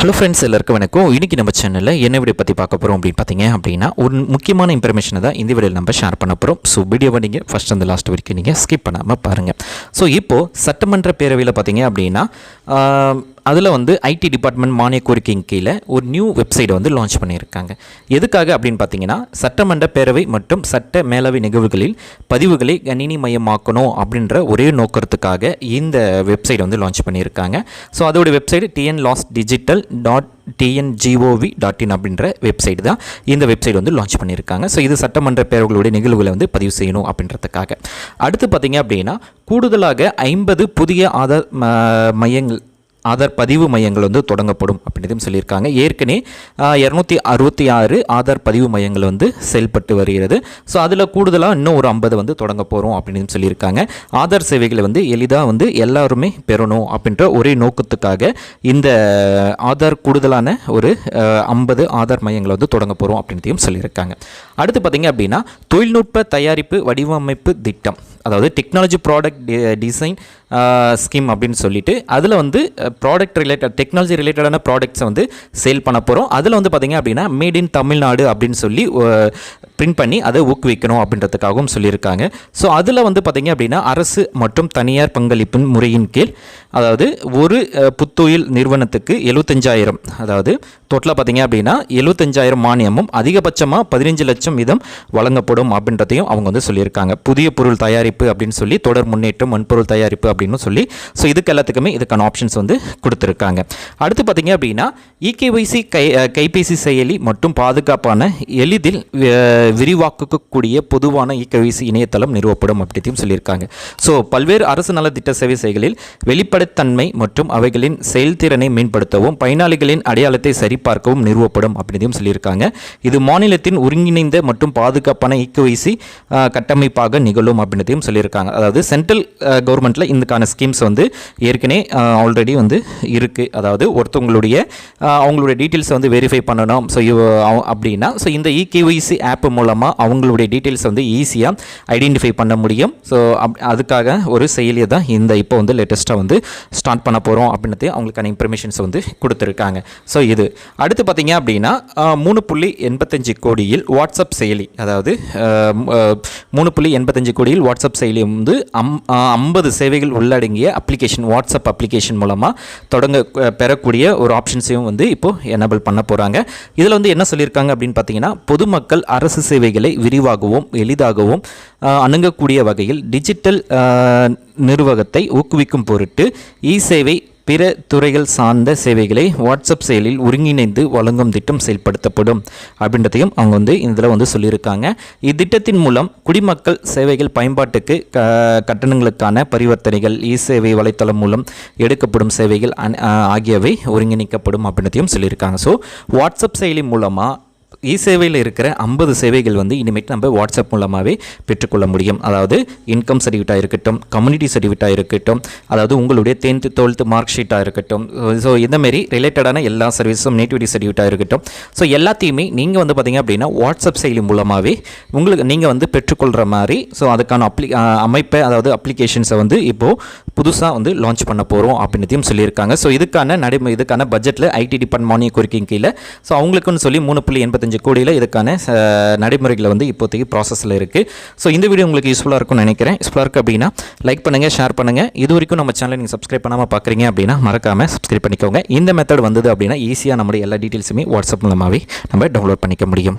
Hello friends எல்லாருக்கும் வணக்கம். இன்றைக்கி நம்ம சேனலில் என்ன வீடியோ பற்றி பார்க்க போகிறோம் அப்படின்னு பார்த்தீங்க அப்படின்னா ஒரு முக்கியமான இன்ஃபர்மேஷனை தான் இந்த வீடியோவில் நம்ம ஷேர் பண்ண போகிறோம் ஸோ வீடியோவை நீங்கள் ஃபஸ்ட் அந்த லாஸ்ட் வரைக்கும் நீங்கள் ஸ்கிப் பண்ணாமல் பாருங்கள் ஸோ இப்போது சட்டமன்ற பேரவையில் பார்த்தீங்க அப்படின்னா அதில் வந்து ஐடி டிபார்ட்மெண்ட் மானிய கோரிக்கையின் கீழே ஒரு நியூ வெப்சைட்டை வந்து லான்ச் பண்ணியிருக்காங்க. எதுக்காக அப்படின்னு பார்த்தீங்கன்னா சட்டமன்ற பேரவை மற்றும் சட்ட மேலவை நிகழ்வுகளில் பதிவுகளை கணினி மயமாக்கணும் அப்படின்ற ஒரே நோக்கத்துக்காக இந்த வெப்சைட் வந்து லான்ச் பண்ணியிருக்காங்க. ஸோ அதோட website TN loss digital dot TN gov dot in அப்படின்ற வெப்சைட் தான் இந்த வெப்சைட் வந்து லான்ச் பண்ணியிருக்காங்க. ஸோ இது சட்டமன்ற பேரவைகளுடைய நிகழ்வுகளை வந்து பதிவு செய்யணும் அப்படின்றதுக்காக. அடுத்து பார்த்தீங்க அப்படின்னா கூடுதலாக ஐம்பது புதிய ஆதார் ம- மையங்கள் ஆதார் பதிவு மையங்கள் வந்து தொடங்கப்படும் அப்படின்றதும் சொல்லியிருக்காங்க. ஏற்கனவே இரநூத்தி அறுபத்தி ஆறு ஆதார் பதிவு மையங்கள் வந்து செயல்பட்டு வருகிறது. ஸோ அதில் கூடுதலாக இன்னும் ஒரு ஐம்பது வந்து தொடங்க போகிறோம் அப்படின்னு சொல்லியிருக்காங்க. ஆதார் சேவைகளை வந்து எளிதாக வந்து எல்லாருமே பெறணும் அப்படின்ற ஒரே நோக்கத்துக்காக இந்த ஆதார் கூடுதலான ஒரு ஐம்பது ஆதார் மையங்களை வந்து தொடங்க போகிறோம் அப்படின்றதையும் சொல்லியிருக்காங்க. அடுத்து பார்த்தீங்க அப்படின்னா தொழில்நுட்ப தயாரிப்பு வடிவமைப்பு திட்டம். அதாவது டெக்னாலஜி ப்ராடக்ட் டிசைன் ஸ்கீம் அப்படின்னு சொல்லிட்டு அதில் வந்து ப்ராடக்ட் ரிலேட்டட் டெக்னாலஜி ரிலேட்டடான ப்ராடக்ட்ஸை வந்து சேல் பண்ண போகிறோம் அதில் வந்து பார்த்திங்க அப்படின்னா மேட் இன் தமிழ்நாடு அப்படின்னு சொல்லி பிரிண்ட் பண்ணி அதை ஊக்குவிக்கணும் அப்படின்றதுக்காகவும் சொல்லியிருக்காங்க. ஸோ அதில் வந்து பார்த்தீங்க அப்படின்னா அரசு மற்றும் தனியார் பங்களிப்பின் முறையின் கீழ் அதாவது ஒரு புத்தொழில் நிறுவனத்துக்கு எழுபத்தஞ்சாயிரம் அதாவது டோட்டலாக பார்த்தீங்க அப்படின்னா எழுபத்தஞ்சாயிரம் மானியமும் அதிகபட்சமாக பதினஞ்சு லட்சம் வீதம் வழங்கப்படும் அப்படின்றதையும் அவங்க வந்து சொல்லியிருக்காங்க. புதிய பொருள் தயாரிப்பு அப்படின்னு சொல்லி தொடர் முன்னேற்றம் வன்பொருள் தயாரிப்பு அப்படின்னு சொல்லி. ஸோ இதுக்கு எல்லாத்துக்குமே இதுக்கான ஆப்ஷன்ஸ் வந்து கொடுத்துருக்காங்க. அடுத்து பார்த்தீங்க அப்படின்னா இகேஒய்சி கை கைபேசி செயலி மற்றும் பாதுகாப்பான எளிதில் விரிவாக்கக்கூடிய பொதுவான இகேஒய்சி இணையதளம் நிறுவப்படும் அப்படித்தையும் சொல்லியிருக்காங்க. ஸோ பல்வேறு அரசு நலத்திட்ட சேவை செயல்களில் வெளிப்படைத்தன்மை மற்றும் அவைகளின் செயல்திறனை மேம்படுத்தவும் பயனாளிகளின் அடையாளத்தை சரிபார்க்கவும் நிறுவப்படும் அப்படின்னும் சொல்லியிருக்காங்க. இது மாநிலத்தின் ஒருங்கிணைந்த மற்றும் பாதுகாப்பான இக்குவைசி கட்டமைப்பாக நிகழும் அப்படின்றதையும் சொல்லியிருக்காங்க. அதாவது சென்ட்ரல் கவர்மெண்ட்டில் இதுக்கான ஸ்கீம்ஸ் வந்து ஏற்கனவே ஆல்ரெடி வந்து இருக்குது அதாவது ஒருத்தவங்களுடைய அவங்களுடைய டீட்டெயில்ஸை வந்து வெரிஃபை பண்ணணும். ஸோ அப்படின்னா ஸோ இந்த இகேஒய்சி ஆப் மூலமாக அவங்களுடைய டீட்டெயில்ஸ் வந்து ஈஸியாக ஐடென்டிஃபை பண்ண முடியும். ஸோ அப் அதுக்காக ஒரு செயலியை தான் இந்த இப்போ வந்து லேட்டஸ்ட்டாக வந்து ஸ்டார்ட் பண்ண போகிறோம் அப்படின்றது அவங்களுக்கான இன்ஃபர்மேஷன்ஸ் வந்து கொடுத்துருக்காங்க. ஸோ இது. அடுத்து பார்த்தீங்க அப்படின்னா மூணு புள்ளி எண்பத்தஞ்சு கோடியில் வாட்ஸ்அப் செயலி அதாவது மூணு புள்ளி எண்பத்தஞ்சு கோடியில் வாட்ஸ்அப் செயலி வந்து அம் ஐம்பது சேவைகள் உள்ளடங்கிய அப்ளிகேஷன் வாட்ஸ்அப் அப்ளிகேஷன் மூலமாக தொடங்க பெறக்கூடிய ஒரு ஆப்ஷன்ஸையும் வந்து இப்போது எனபிள் பண்ண போகிறாங்க இதில் வந்து என்ன சொல்லியிருக்காங்க அப்படின்னு பார்த்தீங்கன்னா பொதுமக்கள் அரசு சேவைகளை விரிவாகவும் எளிதாகவும் அணுங்கக்கூடிய அணுகக்கூடிய வகையில் டிஜிட்டல் நிர்வாகத்தை ஊக்குவிக்கும் பொருட்டு இ சேவை பிற துறைகள் சார்ந்த சேவைகளை வாட்ஸ்அப் செயலில் ஒருங்கிணைந்து வழங்கும் திட்டம் செயல்படுத்தப்படும் அப்படின்றதையும் அவங்க வந்து இதில் வந்து சொல்லியிருக்காங்க. இத்திட்டத்தின் மூலம் குடிமக்கள் சேவைகள் பயன்பாட்டுக்கு க கட்டணங்களுக்கான பரிவர்த்தனைகள் இ சேவை வலைத்தளம் மூலம் எடுக்கப்படும் சேவைகள் ஆகியவை ஒருங்கிணைக்கப்படும் அப்படின்றதையும் சொல்லியிருக்காங்க. ஸோ வாட்ஸ்அப் செயலி மூலமாக இ சேவையில் இருக்கிற ஐம்பது சேவைகள் வந்து இனிமேட்டு நம்ம வாட்ஸ்அப் மூலமாகவே பெற்றுக்கொள்ள முடியும். அதாவது இன்கம் சர்டிஃபிகேட்டாக இருக்கட்டும் கம்யூனிட்டி சர்டிஃபிகேட்டாக இருக்கட்டும் அதாவது உங்களுடைய டென்த்து டுவெல்த்து மார்க் ஷீட்டாக இருக்கட்டும். ஸோ இந்தமாரி ரிலேட்டடான எல்லா சர்வீஸும் நேட்டிவிட்டி சர்டிஃபிகேட்டாக இருக்கட்டும். ஸோ எல்லாத்தையுமே நீங்கள் வந்து பார்த்தீங்க அப்படின்னா வாட்ஸ்அப் செயலி மூலமாகவே உங்களுக்கு நீங்கள் வந்து பெற்றுக்கொள்கிற மாதிரி ஸோ அதுக்கான அப்ளி அமைப்பை அதாவது அப்ளிகேஷன்ஸை வந்து இப்போது புதுசாக வந்து லான்ச் பண்ண போகிறோம் அப்படின்றதையும் சொல்லியிருக்காங்க. ஸோ இதுக்கான நடைமுறை இதுக்கான பட்ஜெட்டில் ஐடி டிபார்ட்மெண்ட் மானிய கோரிக்கையின் கீழே ஸோ அவங்களுக்குன்னு சொல்லி மூணு புள்ளி முப்பத்தஞ்சு கோடியில் இதுக்கான நடைமுறைகளை வந்து இப்போதைக்கு ப்ராசஸில் இருக்குது ஸோ இந்த வீடியோ உங்களுக்கு யூஸ்ஃபுல்லாக இருக்கும்னு நினைக்கிறேன். யூஸ்ஃபுல்லாக இருக்குது அப்படின்னா லைக் பண்ணுங்கள் ஷேர் பண்ணுங்கள் இது வரைக்கும் நம்ம சேனலை நீங்கள் சப்ஸ்கிரைப் பண்ணாமல் பார்க்குறீங்க அப்படின்னா மறக்காமல் சப்ஸ்கிரைப் பண்ணிக்கோங்க. இந்த மெத்தட் வந்தது அப்படின்னா ஈஸியாக நம்மளுடைய எல்லா டீட்டெயில்ஸுமே வாட்ஸ்அப் மூலமாகவே நம்ம டவுன்லோட் பண்ணிக்க முடியும்.